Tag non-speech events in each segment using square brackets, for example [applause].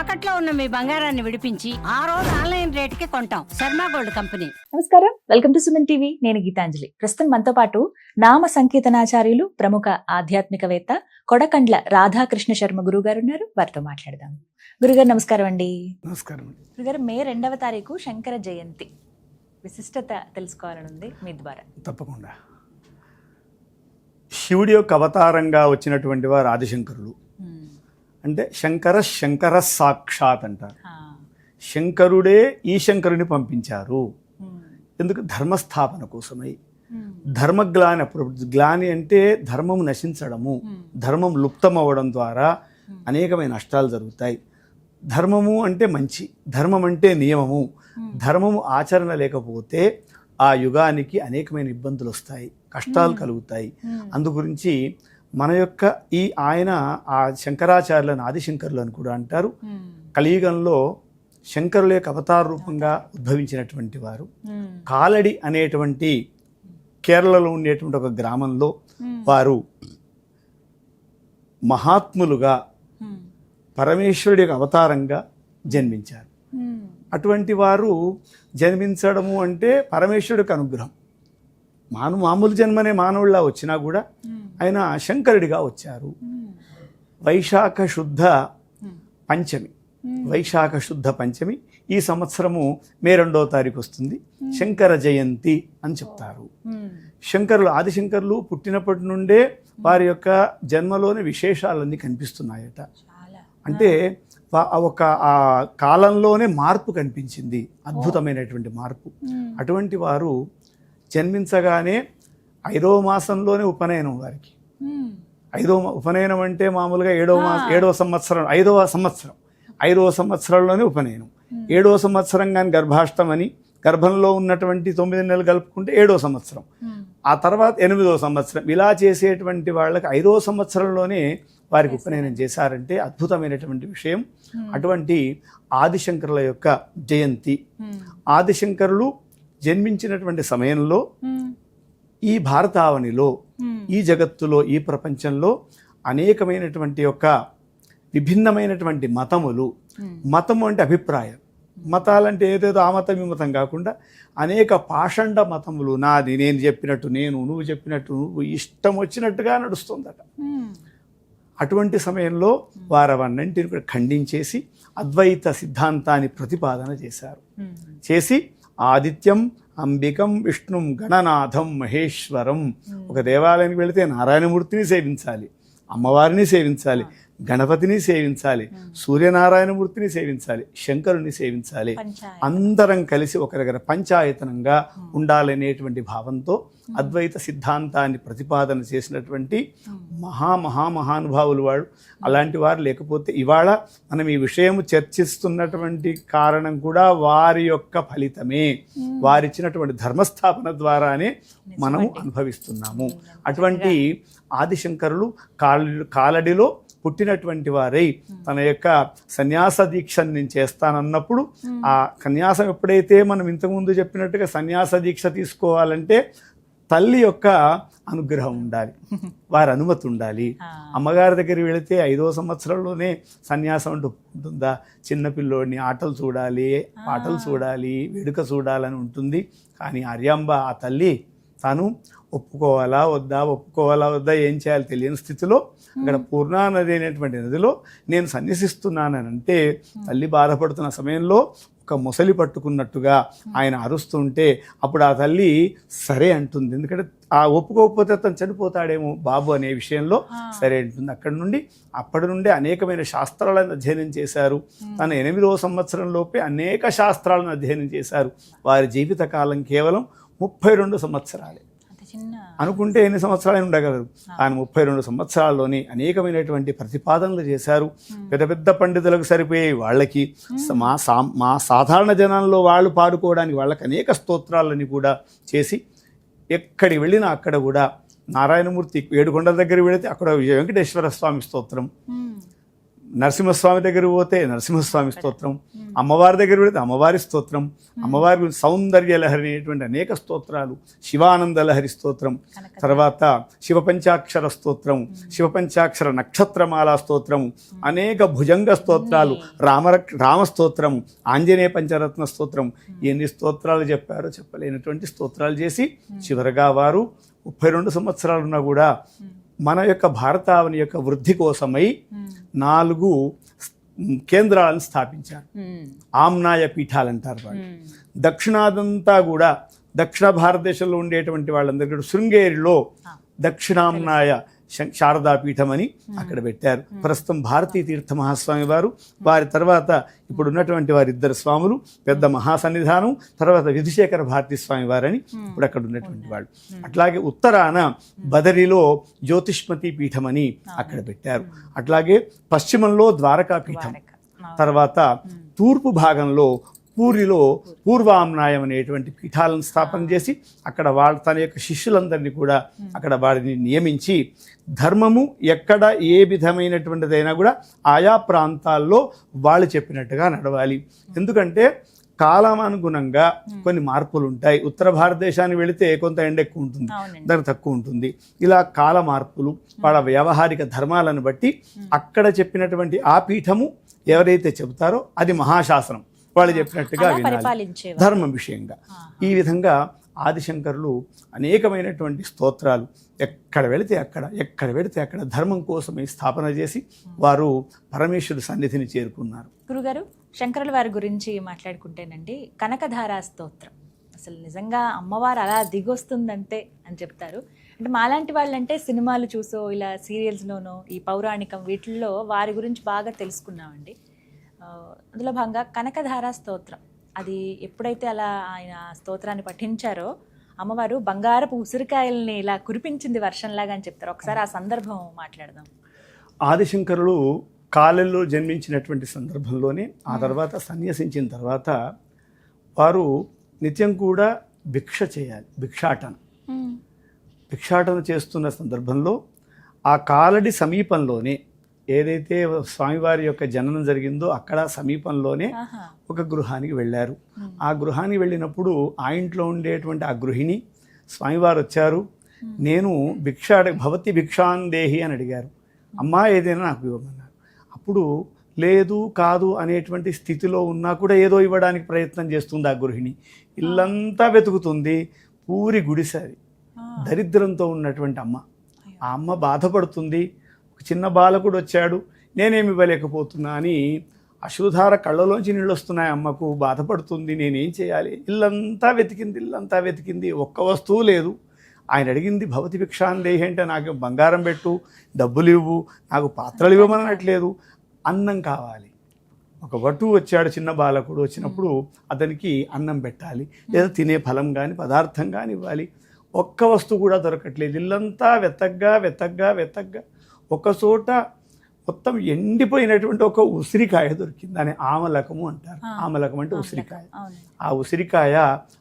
తాకట్లో ఉన్న మీ బంగారాన్ని విడిపించి ఆ రోజు ఆన్లైన్ రేటుకి కొంటాం. Sharma gold company. నమస్కారం. Welcome to Suman TV. నేను గీతాంజలి. ప్రస్తుతం మనతో పాటు నామ సంకీర్తనాచార్యులు ప్రముఖ ఆధ్యాత్మికవేత్త కొడకండ్ల రాధాకృష్ణ శర్మ గురువు గారు ఉన్నారు వారితో మాట్లాడదాం. గురుగారు నమస్కారం అండి. నమస్కారం. అండి గురుగారు మే రెండవ తారీఖు శంకర జయంతి. విశిష్టత తెలుసుకోవాలని ఉంది మీ ద్వారా. తప్పకుండా. శివుడి యొక్క అవతారంగా వచ్చినటువంటి వారు ఆదిశంకరులు. అంటే శంకర శంకర సాక్షాత్ అంటారు. శంకరుడే ఈ శంకరుని పంపించారు. ఎందుకు ధర్మస్థాపన కోసమై. ధర్మగ్లాని అప్పుడు గ్లాని అంటే ధర్మం నశించడము. ధర్మం లుప్తం అవ్వడం ద్వారా. అనేకమైన నష్టాలు జరుగుతాయి ధర్మము అంటే మంచి ధర్మం అంటే నియమము మ్మ్. ధర్మము ఆచరణ లేకపోతే ఆ యుగానికి అనేకమైన ఇబ్బందులు వస్తాయి కష్టాలు కలుగుతాయి. అందు గురించి మన యొక్క ఈ ఆయన ఆ శంకరాచార్యులను ఆదిశంకరులు అని కూడా అంటారు మ్మ్. కలియుగంలో శంకరుల యొక్క అవతార రూపంగా ఉద్భవించినటువంటి వారు మ్మ్. కాలడి అనేటువంటి కేరళలో ఉండేటువంటి ఒక గ్రామంలో మ్మ్. వారు మహాత్ములుగా. పరమేశ్వరుడి యొక్క అవతారంగా జన్మించారు. అటువంటి వారు జన్మించడము అంటే పరమేశ్వరుడికి అనుగ్రహం మాను మామూలు జన్మనే మానవుల్లా వచ్చినా కూడా. ఆయన శంకరుడిగా వచ్చారు. వైశాఖ శుద్ధ. పంచమి. వైశాఖ శుద్ధ పంచమి ఈ సంవత్సరము మే రెండవ తారీఖు వస్తుంది శంకర జయంతి అని చెప్తారు. శంకరులు ఆదిశంకరులు పుట్టినప్పటి నుండే వారి యొక్క జన్మలోని విశేషాలన్నీ కనిపిస్తున్నాయట. అంటే ఒక ఆ కాలంలోనే మార్పు కనిపించింది. అద్భుతమైనటువంటి మార్పు. అటువంటి వారు జన్మించగానే ఐదవ మాసంలోనే ఉపనయనం వారికి. ఐదవ ఉపనయనం అంటే మామూలుగా ఏడవ మాసం. ఏడవ సంవత్సరం ఐదవ సంవత్సరం ఐదవ సంవత్సరంలోనే ఉపనయనం. ఏడవ సంవత్సరం కానీ గర్భాష్టం అని గర్భంలో ఉన్నటువంటి తొమ్మిది నెలలు కలుపుకుంటే ఏడవ సంవత్సరం. ఆ తర్వాత ఎనిమిదవ సంవత్సరం ఇలా చేసేటువంటి వాళ్ళకి ఐదవ సంవత్సరంలోనే వారికి ఉపనయనం చేశారంటే అద్భుతమైనటువంటి విషయం. అటువంటి ఆదిశంకరుల యొక్క జయంతి. ఆదిశంకరులు జన్మించినటువంటి సమయంలో. ఈ భారతావనిలో. ఈ జగత్తులో ఈ ప్రపంచంలో అనేకమైనటువంటి యొక్క విభిన్నమైనటువంటి మతములు. మతము అంటే అభిప్రాయం మతాలంటే ఏదేదో ఆ మతం ఈ మతం కాకుండా అనేక పాషండ మతములు నాది నేను చెప్పినట్టు నేను నువ్వు చెప్పినట్టు నువ్వు ఇష్టం వచ్చినట్టుగా నడుస్తుందట. అటువంటి సమయంలో వారు అవన్నింటిని కూడా ఖండించేసి అద్వైత సిద్ధాంతాన్ని ప్రతిపాదన చేశారు. చేసి ఆదిత్యం అంబికం విష్ణుం గణనాథం మహేశ్వరం. ఒక దేవాలయానికి వెళితే నారాయణమూర్తిని సేవించాలి అమ్మవారిని సేవించాలి గణపతిని సేవించాలి సూర్యనారాయణమూర్తిని సేవించాలి శంకరుని సేవించాలి. అందరం కలిసి ఒక దగ్గర పంచాయతనంగా ఉండాలనేటువంటి భావంతో అద్వైత సిద్ధాంతాన్ని ప్రతిపాదన చేసినటువంటి మహా మహా మహానుభావులు వాడు అలాంటి వారు లేకపోతే ఇవాళ మనం ఈ విషయం చర్చిస్తున్నటువంటి కారణం కూడా వారి యొక్క ఫలితమే. వారిచ్చినటువంటి ధర్మస్థాపన ద్వారానే మనము అనుభవిస్తున్నాము. అటువంటి ఆదిశంకరులు కాల కాలడిలో పుట్టినటువంటి వారై తన యొక్క సన్యాస దీక్షను నేను చేస్తానన్నప్పుడు ఆ సన్యాసం ఎప్పుడైతే మనం ఇంతకుముందు చెప్పినట్టుగా సన్యాస దీక్ష తీసుకోవాలంటే తల్లి యొక్క అనుగ్రహం ఉండాలి. [laughs] వారి అనుమతి ఉండాలి. అమ్మగారి దగ్గరికి వెళితే ఐదో సంవత్సరంలోనే సన్యాసం అంటూ ఉంటుందా? చిన్నపిల్లోడిని ఆటలు చూడాలి పాటలు చూడాలి వేడుక చూడాలని ఉంటుంది. కానీ ఆర్యాంబ ఆ తల్లి తాను ఒప్పుకోవాలా వద్దా? ఒప్పుకోవాలా వద్దా? ఏం చేయాలి తెలియని స్థితిలో అక్కడ పూర్ణా నది అనేటువంటి నదిలో నేను సన్యసిస్తున్నానని అంటే తల్లి బాధపడుతున్న సమయంలో ఒక ముసలి పట్టుకున్నట్టుగా ఆయన అరుస్తుంటే అప్పుడు ఆ తల్లి సరే అంటుంది. ఎందుకంటే ఆ ఒప్పుకోకపోతే తను చనిపోతాడేమో బాబు అనే విషయంలో సరే అంటుంది. అక్కడి నుండి అప్పటి నుండి అనేకమైన శాస్త్రాలను అధ్యయనం చేశారు. తన ఎనిమిదవ సంవత్సరం లోపే అనేక శాస్త్రాలను అధ్యయనం చేశారు. వారి జీవితకాలం కేవలం ముప్పై రెండు సంవత్సరాలే. అనుకుంటే ఎన్ని సంవత్సరాలు ఉండగలరు. ఆయన ముప్పై రెండు సంవత్సరాల్లోనే అనేకమైనటువంటి ప్రతిపాదనలు చేశారు. పెద్ద పెద్ద పండితులకు సరిపోయే వాళ్ళకి మా సా మా సాధారణ జనాల్లో వాళ్ళు పాడుకోవడానికి వాళ్ళకి అనేక స్తోత్రాలని కూడా చేసి ఎక్కడికి వెళ్ళినా అక్కడ కూడా నారాయణమూర్తి ఏడుకొండల దగ్గర వెళితే అక్కడ వెంకటేశ్వర స్వామి స్తోత్రం. నరసింహస్వామి దగ్గర పోతే నరసింహస్వామి స్తోత్రం అమ్మవారి దగ్గర పెడితే అమ్మవారి స్తోత్రం అమ్మవారి సౌందర్య లహరి అనేటువంటి అనేక స్తోత్రాలు. శివానంద లహరి స్తోత్రం తర్వాత శివపంచాక్షర స్తోత్రం శివపంచాక్షర నక్షత్రమాల స్తోత్రం అనేక భుజంగ స్తోత్రాలు రామ రామ స్తోత్రం ఆంజనేయ పంచరత్న స్తోత్రం. ఎన్ని స్తోత్రాలు చెప్పారో చెప్పలేనటువంటి స్తోత్రాలు చేసి చివరగా వారు ముప్పై రెండు సంవత్సరాలున్నా కూడా మన యొక్క భారతావని యొక్క వృద్ధి కోసమై నాలుగు కేంద్రాలను స్థాపించారు. ఆమ్నాయ పీఠాలు అంటారు వాళ్ళు దక్షిణాదంతా కూడా దక్షిణ భారతదేశంలో ఉండేటువంటి వాళ్ళందరికీ కూడా శృంగేరిలో దక్షిణామ్నాయ శం- శారదా పీఠం అని అక్కడ పెట్టారు. ప్రస్తుతం భారతీ తీర్థ మహాస్వామి వారు. వారి తర్వాత ఇప్పుడు ఉన్నటువంటి వారి ఇద్దరు స్వాములు పెద్ద మహాసన్నిధానం తర్వాత విధుశేఖర భారతీ స్వామి వారని ఇప్పుడు అక్కడ ఉన్నటువంటి వాళ్ళు. అట్లాగే ఉత్తరాన బదరిలో జ్యోతిష్మతి పీఠం అని అక్కడ పెట్టారు. అట్లాగే పశ్చిమంలో ద్వారకా పీఠం. తర్వాత తూర్పు భాగంలో పూరిలో పూర్వామ్నాయం అనేటువంటి పీఠాలను స్థాపన చేసి అక్కడ వాళ్ళ తన యొక్క శిష్యులందరినీ కూడా అక్కడ వారిని నియమించి ధర్మము ఎక్కడ ఏ విధమైనటువంటిదైనా కూడా ఆయా ప్రాంతాల్లో వాళ్ళు చెప్పినట్టుగా నడవాలి. ఎందుకంటే కాలానుగుణంగా కొన్ని మార్పులు ఉంటాయి ఉత్తర భారతదేశానికి వెళితే కొంత ఎండ ఎక్కువ ఉంటుంది. ధర తక్కువ ఉంటుంది ఇలా కాల మార్పులు వాళ్ళ వ్యవహారిక ధర్మాలను బట్టి అక్కడ చెప్పినటువంటి ఆ పీఠము ఎవరైతే చెబుతారో అది మహాశాసనం. వాళ్ళు చెప్పినట్టుగా వినాలి. ధర్మం విషయంగా. ఈ విధంగా ఆదిశంకరులు అనేకమైనటువంటి స్తోత్రాలు ఎక్కడ వెళితే అక్కడ ఎక్కడ వెళితే అక్కడ ధర్మం కోసమే స్థాపన చేసి వారు పరమేశ్వరుడు సన్నిధిని చేరుకున్నారు. గురుగారు శంకరుల వారి గురించి మాట్లాడుకుంటేనండి కనకధారా స్తోత్రం. అసలు నిజంగా అమ్మవారు అలా దిగొస్తుందంటే అని చెప్తారు. అంటే మాలాంటి వాళ్ళంటే సినిమాలు చూసో ఇలా సీరియల్స్లోనో ఈ పౌరాణికం వీటిల్లో వారి గురించి బాగా తెలుసుకున్నామండి. అందులో భాగంగా కనకధారా స్తోత్రం. అది ఎప్పుడైతే అలా ఆయన స్తోత్రాన్ని పఠించారో అమ్మవారు బంగారపు ఉసిరికాయల్ని ఇలా కురిపించింది వర్షంలాగా అని చెప్తారు. ఒకసారి ఆ సందర్భం మాట్లాడదాం. ఆదిశంకరులు కాలంలో జన్మించినటువంటి సందర్భంలోనే ఆ తర్వాత సన్యసించిన తర్వాత వారు నిత్యం కూడా భిక్ష చేయాలి భిక్షాటన. భిక్షాటన చేస్తున్న సందర్భంలో ఆ కాలడి సమీపంలోనే ఏదైతే స్వామివారి యొక్క జననం జరిగిందో అక్కడ సమీపంలోనే. ఒక గృహానికి వెళ్ళారు. ఆ గృహానికి వెళ్ళినప్పుడు ఆ ఇంట్లో ఉండేటువంటి ఆ గృహిణి స్వామివారు వచ్చారు. నేను భిక్ష భవతి భిక్షాందేహి అని అడిగారు. అమ్మా ఏదైనా నాకు ఇవ్వమన్నారు. అప్పుడు లేదు కాదు అనేటువంటి స్థితిలో ఉన్నా కూడా ఏదో ఇవ్వడానికి ప్రయత్నం చేస్తుంది ఆ గృహిణి. ఇల్లంతా వెతుకుతుంది. పూరి గుడిసరి దరిద్రంతో ఉన్నటువంటి అమ్మ. ఆ అమ్మ బాధపడుతుంది. చిన్న బాలకుడు వచ్చాడు నేనేమి ఇవ్వలేకపోతున్నా అని అశ్రుధార కళ్ళలోంచి నీళ్ళు వస్తున్నాయి అమ్మకు బాధపడుతుంది నేనేం చేయాలి? ఇల్లంతా వెతికింది ఇల్లంతా వెతికింది ఒక్క వస్తువు లేదు. ఆయన అడిగింది భవతి భిక్షాందేహి అంటే నాకు బంగారం పెట్టు డబ్బులు ఇవ్వు నాకు పాత్రలు ఇవ్వమనట్లేదు. అన్నం కావాలి. ఒక వటు వచ్చాడు చిన్న బాలకుడు వచ్చినప్పుడు అతనికి అన్నం పెట్టాలి లేదా తినే ఫలం కానీ పదార్థం కానీ ఇవ్వాలి. ఒక్క వస్తువు కూడా దొరకట్లేదు. ఇల్లంతా వెతగ్గా వెతగ్గా వెతగ్గా. ఒక చోట మొత్తం ఎండిపోయినటువంటి ఒక ఉసిరికాయ దొరికింది. దాని ఆమలకము అంటారు. ఆమలకం అంటే ఉసిరికాయ. ఆ ఉసిరికాయ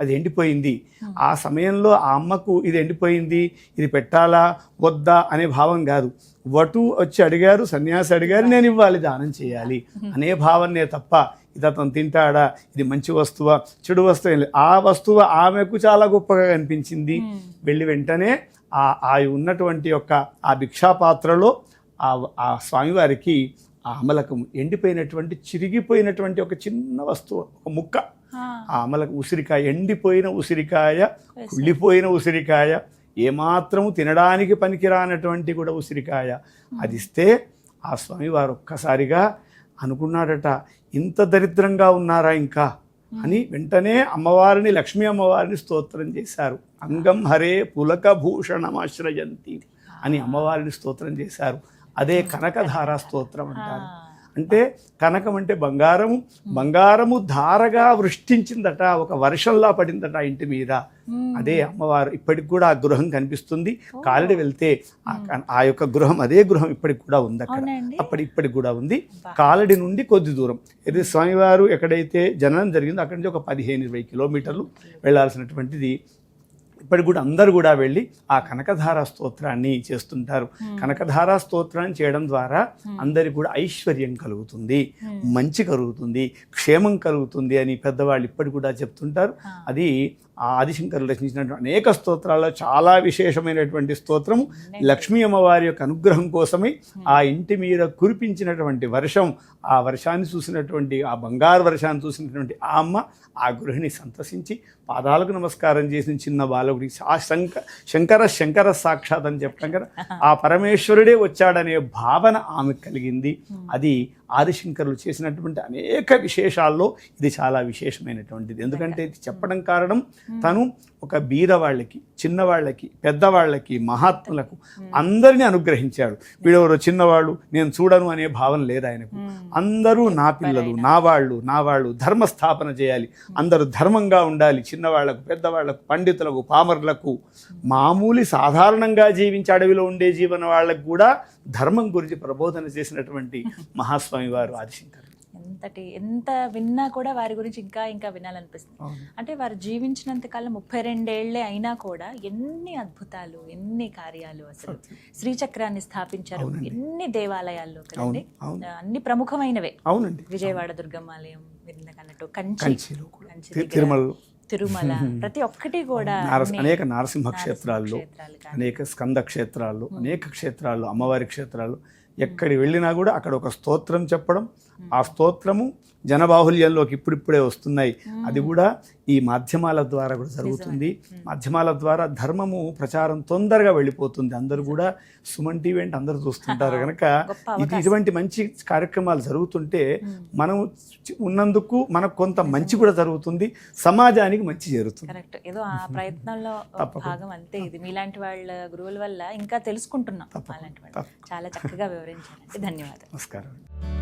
అది ఎండిపోయింది. ఆ సమయంలో ఆ అమ్మకు ఇది ఎండిపోయింది ఇది పెట్టాలా వద్దా అనే భావం కాదు. వటు వచ్చి అడిగారు సన్యాసి అడిగారు నేను ఇవ్వాలి దానం చేయాలి అనే భావనే తప్ప ఇది అతను తింటాడా ఇది మంచి వస్తువా చెడు వస్తువు. ఆ వస్తువు ఆమెకు చాలా గొప్పగా కనిపించింది. వెళ్ళి వెంటనే ఆ ఆ ఉన్నటువంటి యొక్క ఆ భిక్షాపాత్రలో ఆ ఆ స్వామివారికి ఆ అమలకం ఎండిపోయినటువంటి చిరిగిపోయినటువంటి ఒక చిన్న వస్తువు ఒక ముక్క. ఆ, ఆ అమలకు ఉసిరికాయ ఎండిపోయిన ఉసిరికాయ కుళ్ళిపోయిన ఉసిరికాయ ఏమాత్రము తినడానికి పనికిరానటువంటి కూడా ఉసిరికాయ. అది ఇస్తే ఆ స్వామివారు ఒక్కసారిగా అనుకున్నాడట ఇంత దరిద్రంగా ఉన్నారా ఇంకా? అని వెంటనే అమ్మవారిని లక్ష్మీ అమ్మవారిని స్తోత్రం చేశారు. అంగం హరే పులక భూషణమాశ్రయంతి అని అమ్మవారిని స్తోత్రం చేశారు. అదే కనకధారా స్తోత్రం అంటారు. అంటే కనకం అంటే బంగారము బంగారము ధారగా వృష్టించిందట ఒక వర్షంలా పడిందట ఇంటి మీద. అదే అమ్మవారు ఇప్పటికి కూడా ఆ గృహం కనిపిస్తుంది. కాలిడి వెళ్తే ఆ యొక్క గృహం అదే గృహం ఇప్పటికి కూడా ఉంది అక్కడ. అప్పటి ఇప్పటికి కూడా ఉంది. కాలడి నుండి కొద్ది దూరం. ఇది స్వామివారు ఎక్కడైతే జననం జరిగిందో అక్కడి నుంచి ఒక పదిహేను ఇరవై కిలోమీటర్లు వెళ్ళాల్సినటువంటిది ఇప్పటికి కూడా అందరూ కూడా వెళ్ళి ఆ కనకధార స్తోత్రాన్ని చేస్తుంటారు. కనకధార స్తోత్రాన్ని చేయడం ద్వారా అందరికి కూడా ఐశ్వర్యం కలుగుతుంది మంచి కలుగుతుంది క్షేమం కలుగుతుంది అని పెద్దవాళ్ళు ఇప్పటికి కూడా చెప్తుంటారు. అది ఆ ఆదిశంకరులు రచించినటువంటి అనేక స్తోత్రాల్లో చాలా విశేషమైనటువంటి స్తోత్రము. లక్ష్మీ అమ్మవారి యొక్క అనుగ్రహం కోసమే ఆ ఇంటి మీద కురిపించినటువంటి వర్షం ఆ వర్షాన్ని చూసినటువంటి ఆ బంగారు వర్షాన్ని చూసినటువంటి ఆ అమ్మ ఆ గృహిణి సంతసించి పాదాలకు నమస్కారం చేసిన చిన్న బాలకుడికి ఆ శంక శంకర శంకర సాక్షాత్ అని చెప్పడం కదా. ఆ పరమేశ్వరుడే వచ్చాడనే భావన ఆమెకు కలిగింది. అది ఆదిశంకరులు చేసినటువంటి అనేక విశేషాల్లో ఇది చాలా విశేషమైనటువంటిది. ఎందుకంటే ఇది చెప్పడం కారణం తను ఒక బీద వాళ్ళకి చిన్నవాళ్ళకి పెద్దవాళ్ళకి మహాత్ములకు అందరినీ అనుగ్రహించాడు. వీడెవరో చిన్నవాళ్ళు నేను చూడను అనే భావన లేదు ఆయనకు. అందరూ నా పిల్లలు నా వాళ్ళు నా వాళ్ళు ధర్మ స్థాపన చేయాలి అందరూ ధర్మంగా ఉండాలి. చిన్నవాళ్ళకు పెద్దవాళ్ళకు పండితులకు పామరులకు మామూలు సాధారణంగా జీవించే అడవిలో ఉండే జీవన వాళ్ళకు కూడా ధర్మం గురించి ప్రబోధన చేసినటువంటి మహాస్వామి వారు ఆదిశంకర్. ఎంతటి ఎంత విన్నా కూడా వారి గురించి ఇంకా ఇంకా వినాలనిపిస్తుంది. అంటే వారు జీవించినంత కాలం ముప్పై రెండేళ్ళే అయినా కూడా ఎన్ని అద్భుతాలు ఎన్ని కార్యాలు అసలు శ్రీచక్రాన్ని స్థాపించారు. ఎన్ని దేవాలయాల్లో కదండి. అన్ని ప్రముఖమైనవే. అవునండి. విజయవాడ దుర్గమ్మాలయం మీరు అన్నట్టు కంచి. కంచిలో కంచి తిరుమలలో. తిరుమల. ప్రతి ఒక్కటి కూడా అనేక నారసింహ క్షేత్రాల్లో క్షేత్రాలు. అనేక స్కంద క్షేత్రాల్లో అనేక క్షేత్రాల్లో అమ్మవారి క్షేత్రాలు. ఎక్కడి వెళ్ళినా కూడా అక్కడ ఒక స్తోత్రం చెప్పడం ఆ స్తోత్రము జనబాహుల్యంలోకి ఇప్పుడిప్పుడే వస్తున్నాయి. అది కూడా ఈ మాధ్యమాల ద్వారా కూడా జరుగుతుంది. మాధ్యమాల ద్వారా ధర్మము ప్రచారం తొందరగా వెళ్ళిపోతుంది. అందరూ కూడా సుమన్ టీవీ అంటే అందరూ చూస్తుంటారు [laughs] కనుక ఇది ఇటువంటి మంచి కార్యక్రమాలు జరుగుతుంటే మనం ఉన్నందుకు మనకు కొంత మంచి కూడా జరుగుతుంది. సమాజానికి మంచి జరుగుతుంది. కరెక్ట్. ఏదో ఆ ప్రయత్నంలో. భాగం అంతే ఇది. మీలాంటి వాళ్ళ గురువుల వల్ల ఇంకా తెలుసుకుంటున్నాం. అలాంటి వాళ్ళు. చాలా చక్కగా వివరించారండి. ధన్యవాదాలు. నమస్కారం.